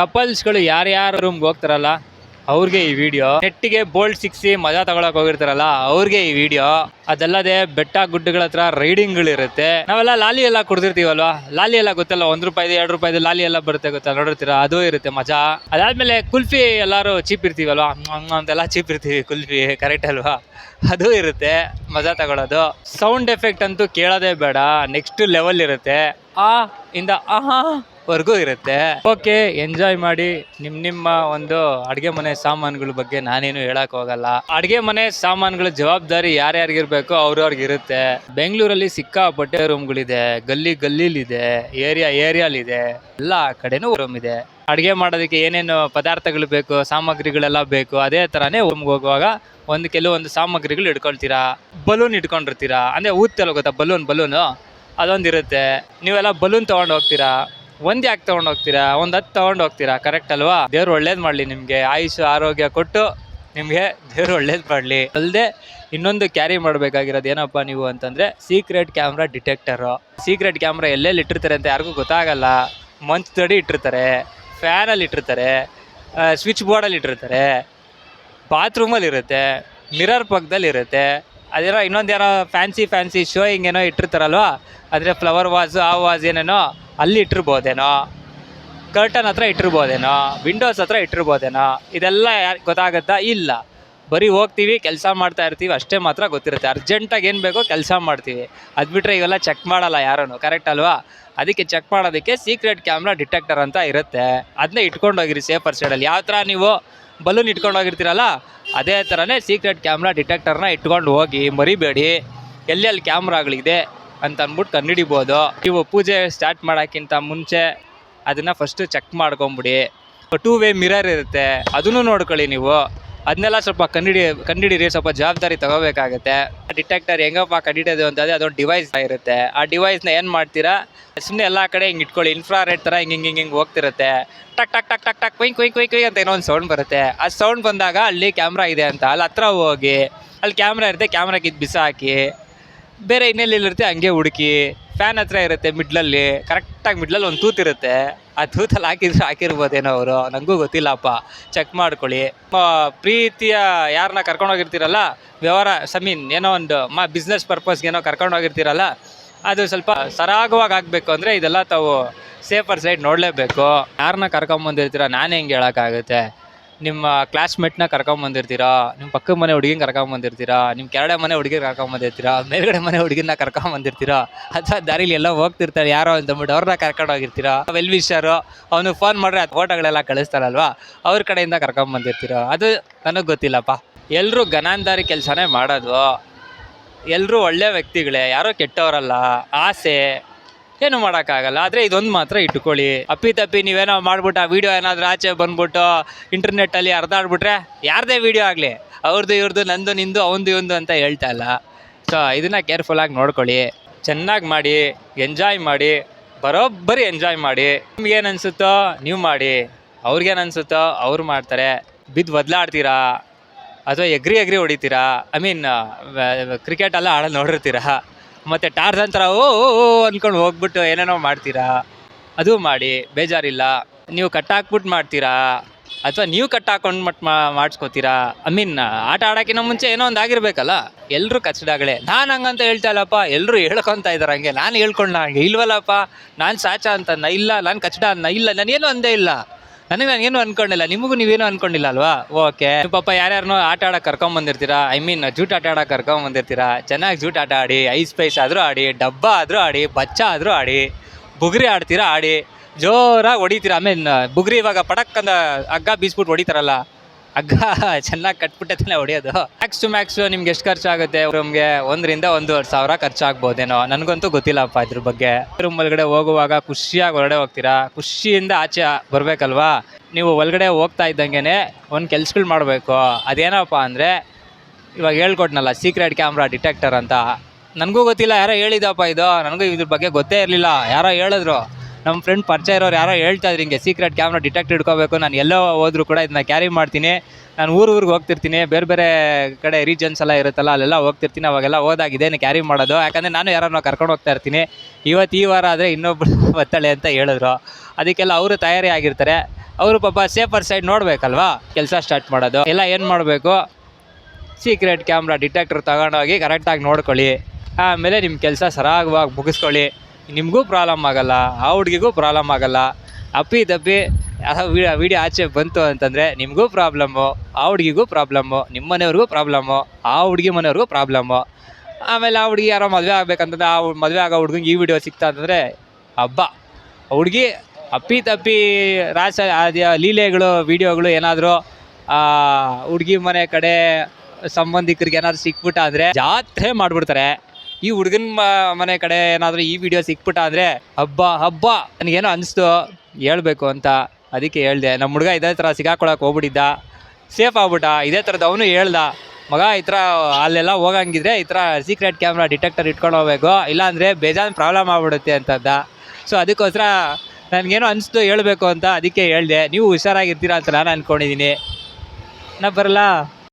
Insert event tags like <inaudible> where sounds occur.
ಕಪಲ್ಸ್ಗಳು ಯಾರ್ಯಾರು ರೂಮ್ಗೆ ಹೋಗ್ತಾರಲ್ಲ, ಅವ್ರಿಗೆ ಈ ವಿಡಿಯೋ ನೆಟ್ಟಿಗೆ ಬೋಲ್ಡ್ ಸಿಕ್ಸಿ ಮಜಾ ತಗೊಳಕ್ ಹೋಗಿರ್ತಾರಲ್ಲ, ಅವ್ರಿಗೆ ಈ ವಿಡಿಯೋ ಅದಲ್ಲದೆ ಬೆಟ್ಟ ಗುಡ್ಡಗಳ ಹತ್ರ ರೈಡಿಂಗ್ಗಳಿರುತ್ತೆ ನಾವೆಲ್ಲ ಲಾಲಿ ಎಲ್ಲ ಕುಡ್ದಿರ್ತೀವಲ್ವಾ? ಲಾಲಿ ಎಲ್ಲ ಗೊತ್ತಲ್ಲ, ಒಂದ್ ರೂಪಾಯಿ ಎರಡು ರೂಪಾಯಿ ಲಾಲಿ ಎಲ್ಲ ಬರುತ್ತೆ ಗೊತ್ತಾ? ನೋಡಿರ್ತೀರಾ? ಅದು ಇರುತ್ತೆ ಮಜಾ. ಅದಾದ್ಮೇಲೆ ಕುಲ್ಫಿ ಎಲ್ಲಾರು ಚೀಪ್ ಇರ್ತೀವಲ್ವಾ? ಅಂತೆಲ್ಲ ಚೀಪ್ ಇರ್ತೀವಿ ಕುಲ್ಫಿ ಕರೆಕ್ಟ್ ಅಲ್ವಾ? ಅದು ಇರುತ್ತೆ, ಮಜಾ ತಗೊಳ್ಳೋದು ಸೌಂಡ್ ಎಫೆಕ್ಟ್ ಅಂತೂ ಕೇಳೋದೇ ಬೇಡ ನೆಕ್ಸ್ಟ್ ಲೆವೆಲ್ ಇರುತ್ತೆ. ಆ, ಇಂದ, ಆಹಾ ವರ್ಗೂ ಇರುತ್ತೆ. ಓಕೆ ಎಂಜಾಯ್ ಮಾಡಿ ನಿಮ್ ನಿಮ್ಮ ಒಂದು ಅಡಿಗೆ ಮನೆ ಸಾಮಾನುಗಳ ಬಗ್ಗೆ ನಾನೇನು ಹೇಳಕ್ ಹೋಗಲ್ಲ. ಅಡುಗೆ ಮನೆ ಸಾಮಾನುಗಳ ಜವಾಬ್ದಾರಿ ಯಾರ್ಯಾರಿಗಿರ್ಬೇಕು ಅವ್ರವ್ರಿಗೆ ಇರುತ್ತೆ ಬೆಂಗಳೂರಲ್ಲಿ ಸಿಕ್ಕಾಪಟ್ಟೆ ರೂಮ್ಗಳಿದೆ ಗಲ್ಲಿ ಗಲ್ಲಿಲಿದೆ ಏರಿಯಾ ಏರಿಯಾಲಿದೆ ಎಲ್ಲ ಕಡೆನೂ ರೂಮ್ ಇದೆ. ಅಡುಗೆ ಮಾಡೋದಕ್ಕೆ ಏನೇನು ಪದಾರ್ಥಗಳು ಬೇಕು, ಸಾಮಗ್ರಿಗಳೆಲ್ಲ ಬೇಕು, ಅದೇ ಥರನೇ ರೂಮ್ಗೆ ಹೋಗುವಾಗ ಒಂದು ಕೆಲವೊಂದು ಸಾಮಗ್ರಿಗಳು ಇಟ್ಕೊಳ್ತೀರಾ ಬಲೂನ್ ಇಟ್ಕೊಂಡಿರ್ತೀರಾ, ಅಂದರೆ ಊದ್ತಲ್ಲ ಗೊತ್ತಾ ಬಲೂನ್ ಬಲೂನು ಅದೊಂದಿರುತ್ತೆ. ನೀವೆಲ್ಲ ಬಲೂನ್ ತೊಗೊಂಡು ಹೋಗ್ತೀರಾ ಒಂದ್ ಯಾಕೆ ತಗೊಂಡ್ ಹೋಗ್ತೀರಾ? ಒಂದ್ ಹತ್ತು ತಗೊಂಡ್ ಹೋಗ್ತೀರಾ? ಕರೆಕ್ಟ್ ಅಲ್ವಾ? ದೇವ್ರು ಒಳ್ಳೇದ್ ಮಾಡ್ಲಿ ನಿಮಗೆ. ಆಯುಷ್, ಆರೋಗ್ಯ ಕೊಟ್ಟು ನಿಮಗೆ ದೇವ್ರು ಒಳ್ಳೇದ್ ಮಾಡ್ಲಿ. ಅಲ್ಲದೆ ಇನ್ನೊಂದು ಕ್ಯಾರಿ ಮಾಡಬೇಕಾಗಿರೋದು ಏನಪ್ಪ ನೀವು ಅಂತಂದ್ರೆ secret camera detector secret camera ಎಲ್ಲೆಲ್ಲಿ ಇಟ್ಟಿರ್ತಾರೆ ಅಂತ ಯಾರಿಗೂ ಗೊತ್ತಾಗಲ್ಲ. ಮಂಚದಡಿ ಇಟ್ಟಿರ್ತಾರೆ. ಫ್ಯಾನಲ್ಲಿ ಇಟ್ಟಿರ್ತಾರೆ. ಸ್ವಿಚ್ ಬೋರ್ಡಲ್ಲಿ ಇಟ್ಟಿರ್ತಾರೆ. ಬಾತ್ರೂಮಲ್ಲಿ ಇರುತ್ತೆ. ಮಿರರ್ ಪಕ್ಕದಲ್ಲಿ ಇರುತ್ತೆ. ಅದೇನೋ ಇನ್ನೊಂದು ಏನೋ ಫ್ಯಾನ್ಸಿ ಫ್ಯಾನ್ಸಿ ಶೋಯಿಂಗ್ ಏನೋ ಇಟ್ಟಿರ್ತಾರಲ್ವಾ? ಅಂದರೆ ಫ್ಲವರ್ ವಾಸು ಆ ವಾಸ್ ಏನೇನೋ ಅಲ್ಲಿ ಇಟ್ಟಿರ್ಬೋದೇನೋ? ಕರ್ಟನ್ ಹತ್ರ ಇಟ್ಟಿರ್ಬೋದೇನೋ? ವಿಂಡೋಸ್ ಹತ್ರ ಇಟ್ಟಿರ್ಬೋದೇನೋ? ಇದೆಲ್ಲ ಯಾರು ಗೊತ್ತಾಗುತ್ತಾ? ಇಲ್ಲ. ಬರೀ ಹೋಗ್ತೀವಿ, ಕೆಲಸ ಮಾಡ್ತಾ ಇರ್ತೀವಿ, ಅಷ್ಟೇ ಮಾತ್ರ ಗೊತ್ತಿರುತ್ತೆ. ಅರ್ಜೆಂಟಾಗಿ ಏನು ಬೇಕೋ ಕೆಲಸ ಮಾಡ್ತೀವಿ. ಅದು ಬಿಟ್ಟರೆ ಇವೆಲ್ಲ ಚೆಕ್ ಮಾಡಲ್ಲ ಯಾರೂ ಕರೆಕ್ಟ್ ಅಲ್ವಾ? ಅದಕ್ಕೆ ಚೆಕ್ ಮಾಡೋದಕ್ಕೆ ಸೀಕ್ರೆಟ್ ಕ್ಯಾಮ್ರಾ ಡಿಟೆಕ್ಟರ್ ಅಂತ ಇರುತ್ತೆ. ಅದನ್ನೇ ಇಟ್ಕೊಂಡು ಹೋಗಿರಿ ಸೇಫರ್ ಸೈಡಲ್ಲಿ ಯಾವ ಥರ ನೀವು ಬಲೂನ್ ಇಟ್ಕೊಂಡು ಹೋಗಿರ್ತೀರಲ್ಲ, ಅದೇ ಥರನೇ ಸೀಕ್ರೆಟ್ ಕ್ಯಾಮ್ರಾ ಡಿಟೆಕ್ಟರ್ನ ಇಟ್ಕೊಂಡು ಹೋಗಿ, ಮರಿಬೇಡಿ. ಎಲ್ಲೆಲ್ಲಿ ಕ್ಯಾಮ್ರಾಗಳಿದೆ ಅಂತ ಅಂದ್ಬಿಟ್ಟು ಕಂಡುಹಿಡಿಬೋದು. ನೀವು ಪೂಜೆ ಸ್ಟಾರ್ಟ್ ಮಾಡೋಕ್ಕಿಂತ ಮುಂಚೆ ಅದನ್ನು ಫಸ್ಟು ಚೆಕ್ ಮಾಡ್ಕೊಂಬಿಡಿ. ಟೂ ವೇ ಮಿರರ್ ಇರುತ್ತೆ. ಅದನ್ನು ನೋಡ್ಕೊಳ್ಳಿ ನೀವು. ಅದನ್ನೆಲ್ಲ ಸ್ವಲ್ಪ ಕಂಡಿಡಿ ಕಂಡಿಡೀರಿ ಸ್ವಲ್ಪ ಜವಾಬ್ದಾರಿ ತಗೋಬೇಕಾಗುತ್ತೆ. ಡಿಟೆಕ್ಟರ್ ಹೆಂಗಪ್ಪ ಕಂಡಿಡಿಯೋದು ಅಂತಂದರೆ ಅದೊಂದು ಡಿವೈಸ್ ಇರುತ್ತೆ. ಆ ಡಿವೈಸ್ನ ಏನು ಮಾಡ್ತೀರಾ? ಸುಮ್ಮನೆ ಎಲ್ಲ ಕಡೆ ಹಿಂಗೆ ಇಟ್ಕೊಳ್ಳಿ. ಇನ್ಫ್ರಾರೆಡ್ ಥರ ಹಿಂಗೆ ಹಿಂಗೆ ಹಿಂಗೆ ಹಿಂಗೆ ಹೋಗ್ತಿರುತ್ತೆ. ಟಕ್ ಟಕ್ ಟಕ್ ಟಕ್ ಟಕ್ ಕೊಯ್ ಕೊಯ್ ಕೊಯ್ ಕೊಯ್ ಅಂತ ಏನೋ ಒಂದು ಸೌಂಡ್ ಬರುತ್ತೆ. ಆ ಸೌಂಡ್ ಬಂದಾಗ ಅಲ್ಲಿ ಕ್ಯಾಮ್ರಾ ಇದೆ ಅಂತ. ಅಲ್ಲಿ ಹತ್ರ ಹೋಗಿ. ಅಲ್ಲಿ ಕ್ಯಾಮ್ರಾ ಇರುತ್ತೆ. ಕ್ಯಾಮ್ರಾಗಿದ್ದು ಬಿಸಾಕಿ. ಬೇರೆ ಇನ್ನೆಲ್ಲಿರುತ್ತೆ ಹಂಗೆ ಹುಡುಕಿ. ಫ್ಯಾನ್ ಹತ್ರ ಇರುತ್ತೆ ಮಿಡ್ಲಲ್ಲಿ ಕರೆಕ್ಟಾಗಿ ಮಿಡ್ಲಲ್ಲಿ ಒಂದು ತೂತಿರುತ್ತೆ ಆ ತೂತಲ್ಲಿ ಹಾಕಿದ್ರೆ ಹಾಕಿರ್ಬೋದೇನೋ ಅವರು. ನನಗೂ ಗೊತ್ತಿಲ್ಲಪ್ಪ. ಚೆಕ್ ಮಾಡ್ಕೊಳ್ಳಿ. ಪ್ರೀತಿಯ ಯಾರನ್ನ ಕರ್ಕೊಂಡು ಹೋಗಿರ್ತೀರಲ್ಲ? ವ್ಯವಹಾರ, ಸಮೀನ್, ಏನೋ ಒಂದು ಮಾ ಬಿಸ್ನೆಸ್ ಪರ್ಪಸ್ಗೇನೋ ಕರ್ಕೊಂಡು ಹೋಗಿರ್ತೀರಲ್ಲ? ಅದು ಸ್ವಲ್ಪ ಸರಾಗವಾಗಿ ಆಗಬೇಕು ಅಂದರೆ ಇದೆಲ್ಲ ತಾವು ಸೇಫರ್ ಸೈಡ್ ನೋಡಲೇಬೇಕು. ಯಾರನ್ನ ಕರ್ಕೊಂಬಂದಿರ್ತೀರ? ನಾನು ಹೆಂಗೆ ಹೇಳೋಕ್ಕಾಗುತ್ತೆ. ನಿಮ್ಮ ಕ್ಲಾಸ್ಮೇಟ್ನ ಕರ್ಕೊಂಬಂದಿರ್ತೀರಾ ನಿಮ್ಮ ಪಕ್ಕದ ಮನೆ ಹುಡುಗಿನ ಕರ್ಕೊಂಬಂದಿರ್ತೀರಾ ನಿಮ್ಮ ಕೆರಡೆ ಮನೆ ಹುಡುಗಿನ ಕರ್ಕೊಂಬಂದಿರ್ತೀರಾ ಮೇಲ್ಗಡೆ ಮನೆ ಹುಡುಗಿನ ಕರ್ಕೊಂಬಂದಿರ್ತೀರಾ ಅಥವಾ ದಾರಿಲಿ ಎಲ್ಲ ಹೋಗ್ತಿರ್ತಾರೆ ಯಾರೋ ಅಂತಂದ್ಬಿಟ್ಟು ಅವ್ರನ್ನ ಕರ್ಕೊಂಡು ಹೋಗಿರ್ತೀರಾ? ವೆಲ್ ವಿಷರು ಅವನು ಫೋನ್ ಮಾಡ್ರೆ ಅದು ಫೋಟೋಗಳೆಲ್ಲ ಕಳಿಸ್ತಾರಲ್ವಾ? ಅವ್ರ ಕಡೆಯಿಂದ ಕರ್ಕೊಂಬಂದಿರ್ತೀರಾ ಅದು ನನಗೆ ಗೊತ್ತಿಲ್ಲಪ್ಪ. ಎಲ್ಲರೂ ಗನಾಂಧಾರಿ ಕೆಲಸನೇ ಮಾಡೋದು. ಎಲ್ಲರೂ ಒಳ್ಳೆಯ ವ್ಯಕ್ತಿಗಳೇ, ಯಾರೋ ಕೆಟ್ಟವರಲ್ಲ. ಆಸೆ ಏನು ಮಾಡೋಕ್ಕಾಗಲ್ಲ, ಆದರೆ ಇದೊಂದು ಮಾತ್ರ ಇಟ್ಕೊಳ್ಳಿ ಅಪ್ಪಿ ತಪ್ಪಿ ನೀವೇನೋ ಮಾಡ್ಬಿಟ್ಟು ಆ ವಿಡಿಯೋ ಏನಾದರೂ ಆಚೆ ಬಂದ್ಬಿಟ್ಟು ಇಂಟರ್ನೆಟ್ಟಲ್ಲಿ ಹರಿದಾಡ್ಬಿಟ್ರೆ ಯಾರದೇ ವಿಡಿಯೋ ಆಗಲಿ ಅವ್ರದ್ದು ಇವ್ರದ್ದು ನಂದು ನಿಂದು, ಅವಂದು ಇವಂದು ಅಂತ ಹೇಳ್ತಾ ಇಲ್ಲ. ಸೊ ಇದನ್ನು ಕೇರ್ಫುಲ್ಲಾಗಿ ನೋಡ್ಕೊಳ್ಳಿ, ಚೆನ್ನಾಗಿ ಮಾಡಿ ಎಂಜಾಯ್ ಮಾಡಿ, ಬರೋಬ್ಬರಿ ಎಂಜಾಯ್ ಮಾಡಿ. ನಿಮ್ಗೇನು ಅನಿಸುತ್ತೋ ನೀವು ಮಾಡಿ ಅವ್ರಿಗೇನು ಅನಿಸುತ್ತೋ ಅವ್ರು ಮಾಡ್ತಾರೆ. ಬಿದ್ದು ಬದಲಾಡ್ತೀರಾ ಅಥವಾ ಎಗ್ರಿ ಎಗ್ರಿ ಹೊಡಿತೀರಾ? ಐ ಮೀನ್ ಕ್ರಿಕೆಟ್ ಎಲ್ಲ ಆಡೋದು ನೋಡಿರ್ತೀರಾ? ಮತ್ತು ಟಾರ್ಸ್ ಅಂತರ ಓ ಓ ಅಂದ್ಕೊಂಡು ಹೋಗ್ಬಿಟ್ಟು ಏನೇನೋ ಮಾಡ್ತೀರಾ? ಅದು ಮಾಡಿ, ಬೇಜಾರಿಲ್ಲ. ನೀವು ಕಟ್ ಹಾಕ್ಬಿಟ್ಟು ಮಾಡ್ತೀರಾ? ಅಥವಾ ನೀವು ಕಟ್ಟಾಕೊಂಡು ಮಟ್ ಮಾಡಿಸ್ಕೋತೀರಾ? ಐ ಮೀನ್ ಆಟ ಆಡೋಕ್ಕಿಂತ ಮುಂಚೆ ಏನೋ ಒಂದು ಆಗಿರ್ಬೇಕಲ್ಲ? ಎಲ್ಲರೂ ಕಚ್ಚಡಗಳೇ ನಾನು ಹಂಗಂತ ಹೇಳ್ತಾ ಇಲ್ಲಪ್ಪ ಎಲ್ಲರೂ ಹೇಳ್ಕೊತಾ ಇದ್ದಾರೆ ಹಂಗೆ. ನಾನು ಹೇಳ್ಕೊಂಡ ಹಂಗೆ. ಇಲ್ವಲ್ಲಪ್ಪ, ನಾನು ಸಾಚ ಅಂತ ಇಲ್ಲ, ನಾನು ಕಚ್ಚಡ ಅನ್ನ ಇಲ್ಲ ನಾನೇನು ಅಂದೇ ಇಲ್ಲ. ನನಗೆ ನಾನು ಏನು ಅನ್ಕೊಂಡಿಲ್ಲ, ನಿಮಗೂ ನೀವೇನು ಅನ್ಕೊಂಡಿಲ್ಲ ಅಲ್ವಾ? ಓಕೆ ಪಾಪ ಯಾರ್ಯಾರನೋ ಆಟ ಆಡಕ್ಕೆ ಕರ್ಕೊಂಬಂದಿರ್ತೀರಾ ಐ ಮೀನ್ ಜೂಟ್ ಆಟ ಆಡಕ್ಕೆ ಕರ್ಕೊಂಬಂದಿರ್ತೀರಾ ಚೆನ್ನಾಗಿ ಜೂಟ್ ಆಟ ಆಡಿ, ಐಸ್ ಪೈಸ್ ಆದರೂ ಆಡಿ, ಡಬ್ಬ ಆದರೂ ಆಡಿ, ಬಚ್ಚ ಆದರೂ ಆಡಿ, ಬುಗುರಿ ಆಡ್ತೀರಾ ಆಡಿ, ಜೋರಾಗಿ ಹೊಡಿತೀರಾ? ಆಮೇಲೆ ಬುಗುರಿ ಇವಾಗ ಪಟಕ್ಕಂದ ಹಗ್ಗ ಬೀಸ್ಬಿಟ್ಟು ಹೊಡಿತಾರಲ್ಲ. ಹಗ್ಗ ಚೆನ್ನಾಗಿ ಕಟ್ಬಿಟ್ಟೆ ಹೊಡೆಯೋದು. ಮ್ಯಾಕ್ಸ್ ಟು ಮ್ಯಾಕ್ಸ್ ನಿಮ್ಗೆ ಎಷ್ಟು ಖರ್ಚಾಗುತ್ತೆ ರೂಮ್ಗೆ ಒಂದರಿಂದ ಒಂದೂವರೆ ಸಾವಿರ ಖರ್ಚಾಗ್ಬೋದೇನೋ ನನಗಂತೂ ಗೊತ್ತಿಲ್ಲಪ್ಪ ಇದ್ರ ಬಗ್ಗೆ. ರೂಮ್ ಒಳಗಡೆ ಹೋಗುವಾಗ ಖುಷಿಯಾಗಿ ಹೊರಗಡೆ ಹೋಗ್ತೀರಾ? ಖುಷಿಯಿಂದ ಆಚೆ ಬರಬೇಕಲ್ವಾ? ನೀವು ಒಳಗಡೆ ಹೋಗ್ತಾ ಇದ್ದಂಗೆ ಒಂದು ಕೆಲ್ಸಗಳು ಮಾಡಬೇಕು. ಅದೇನಪ್ಪ ಅಂದರೆ, ಇವಾಗ ಹೇಳ್ಕೊಟ್ನಲ್ಲ ಸೀಕ್ರೆಟ್ ಕ್ಯಾಮ್ರಾ ಡಿಟೆಕ್ಟರ್ ಅಂತ. ನನಗೂ ಗೊತ್ತಿಲ್ಲ, ಯಾರೋ ಹೇಳಿದಪ್ಪ ಇದು. ನನಗೂ ಇದ್ರ ಬಗ್ಗೆ ಗೊತ್ತೇ ಇರಲಿಲ್ಲ. ಯಾರೋ ಹೇಳಿದ್ರು. ನಮ್ಮ ಫ್ರೆಂಡ್ ಪರಿಚಯ ಇರೋರು ಯಾರೋ ಹೇಳ್ತಾ ಇದ್ರು ಹಿಂಗೆ ಸೀಕ್ರೆಟ್ ಕ್ಯಾಮ್ರಾ ಡಿಟೆಕ್ಟ್ ಇಟ್ಕೋಬೇಕು ನಾನು ಎಲ್ಲೋ ಹೋದ್ರು ಕೂಡ ಇದನ್ನ ಕ್ಯಾರಿ ಮಾಡ್ತೀನಿ. ನಾನು ಊರು ಊರಿಗೆ ಹೋಗ್ತಿರ್ತೀನಿ, ಬೇರೆ ಬೇರೆ ಕಡೆ ರೀಜನ್ಸ್ ಎಲ್ಲ ಇರುತ್ತಲ್ಲ, ಅಲ್ಲೆಲ್ಲ ಹೋಗ್ತಿರ್ತೀನಿ, ಅವಾಗೆಲ್ಲ ಹೋದಾಗ ಇದೇನು ಕ್ಯಾರಿ ಮಾಡೋದು. ಯಾಕಂದರೆ ನಾನು ಯಾರನ್ನೋ ಕರ್ಕೊಂಡು ಹೋಗ್ತಾ ಇರ್ತೀನಿ. ಇವತ್ತು ಈ ವಾರ ಆದರೆ ಇನ್ನೊಬ್ರು <laughs> ಬತ್ತಾಳೆ ಅಂತ ಹೇಳಿದ್ರು. ಅದಕ್ಕೆಲ್ಲ ಅವರು ತಯಾರಿ ಆಗಿರ್ತಾರೆ. ಅವರು ಪಾಪ ಸೇಫರ್ ಸೈಡ್ ನೋಡಬೇಕಲ್ವಾ? ಕೆಲಸ ಸ್ಟಾರ್ಟ್ ಮಾಡೋದು. ಎಲ್ಲ ಏನು ಮಾಡಬೇಕು? ಸೀಕ್ರೆಟ್ ಕ್ಯಾಮ್ರಾ ಡಿಟೆಕ್ಟರ್ ತಗೊಂಡೋಗಿ ಕರೆಕ್ಟಾಗಿ ನೋಡ್ಕೊಳ್ಳಿ. ಆಮೇಲೆ ನಿಮ್ಮ ಕೆಲಸ ಸರಾಗವಾಗಿ ಮುಗಿಸ್ಕೊಳ್ಳಿ. ನಿಮಗೂ ಪ್ರಾಬ್ಲಮ್ ಆಗಲ್ಲ, ಆ ಹುಡುಗಿಗೂ ಪ್ರಾಬ್ಲಮ್ ಆಗಲ್ಲ. ಅಪ್ಪಿ ತಪ್ಪಿ ವಿಡಿಯೋ ಆಚೆ ಬಂತು ಅಂತಂದರೆ ನಿಮಗೂ ಪ್ರಾಬ್ಲಮ್ಮು, ಆ ಹುಡುಗಿಗೂ ಪ್ರಾಬ್ಲಮ್ಮು, ನಿಮ್ಮ ಮನೆಯವ್ರಿಗೂ ಪ್ರಾಬ್ಲಮ್ಮು, ಆ ಹುಡುಗಿ ಮನೆಯವ್ರಿಗೂ ಪ್ರಾಬ್ಲಮ್ಮು. ಆಮೇಲೆ ಆ ಹುಡುಗಿ ಯಾರೋ ಮದುವೆ ಆಗ್ಬೇಕಂತಂದ್ರೆ ಆ ಮದುವೆ ಆಗೋ ಹುಡುಗಂಗೆ ಈ ವಿಡಿಯೋ ಸಿಕ್ತಾ ಅಂತಂದರೆ ಹಬ್ಬ. ಹುಡುಗಿ, ಅಪ್ಪಿ ತಪ್ಪಿ ರಾಸ ಲೀಲೆಗಳು, ವಿಡಿಯೋಗಳು ಏನಾದರೂ ಹುಡುಗಿ ಮನೆ ಕಡೆ ಸಂಬಂಧಿಕರಿಗೆ ಏನಾದ್ರು ಸಿಕ್ಬಿಟ್ಟ ಜಾತ್ರೆ ಮಾಡ್ಬಿಡ್ತಾರೆ. ಈ ಹುಡುಗನ ಮನೆ ಕಡೆ ಏನಾದರೂ ಈ ವಿಡಿಯೋ ಸಿಕ್ಬಿಟ್ಟ ಅಂದರೆ, ಹಬ್ಬ ಹಬ್ಬ, ನನಗೇನೋ ಅನಿಸ್ತು, ಹೇಳಬೇಕು ಅಂತ ಅದಕ್ಕೆ ಹೇಳ್ದೆ. ನಮ್ಮ ಹುಡುಗ ಇದೇ ಥರ ಸಿಗಾಕೊಳಕ್ಕೆ ಹೋಗ್ಬಿಟ್ಟಿದ್ದ. ಸೇಫ್ ಆಗ್ಬಿಟ್ಟ. ಇದೇ ಥರದ್ದು ಅವನು ಹೇಳ್ದ. ಮಗ ಈ ಥರ ಅಲ್ಲೆಲ್ಲ ಹೋಗಂಗಿದ್ರೆ ಈ ಥರ ಸೀಕ್ರೆಟ್ ಕ್ಯಾಮ್ರಾ ಡಿಟೆಕ್ಟರ್ ಇಟ್ಕೊಂಡು ಹೋಗ್ಬೇಕು. ಇಲ್ಲಾಂದರೆ ಬೇಜಾನ್ ಪ್ರಾಬ್ಲಮ್ ಆಗ್ಬಿಡುತ್ತೆ ಅಂತದ್ದ ಸೊ ಅದಕ್ಕೋಸ್ಕರ ನನಗೇನೋ ಅನಿಸ್ತು, ಹೇಳಬೇಕು ಅಂತ ಅದಕ್ಕೆ ಹೇಳಿದೆ. ನೀವು ಹುಷಾರಾಗಿರ್ತೀರ ಅಂತ ನಾನು ಅಂದ್ಕೊಂಡಿದ್ದೀನಿ ನಾ ಬರಲ್ಲ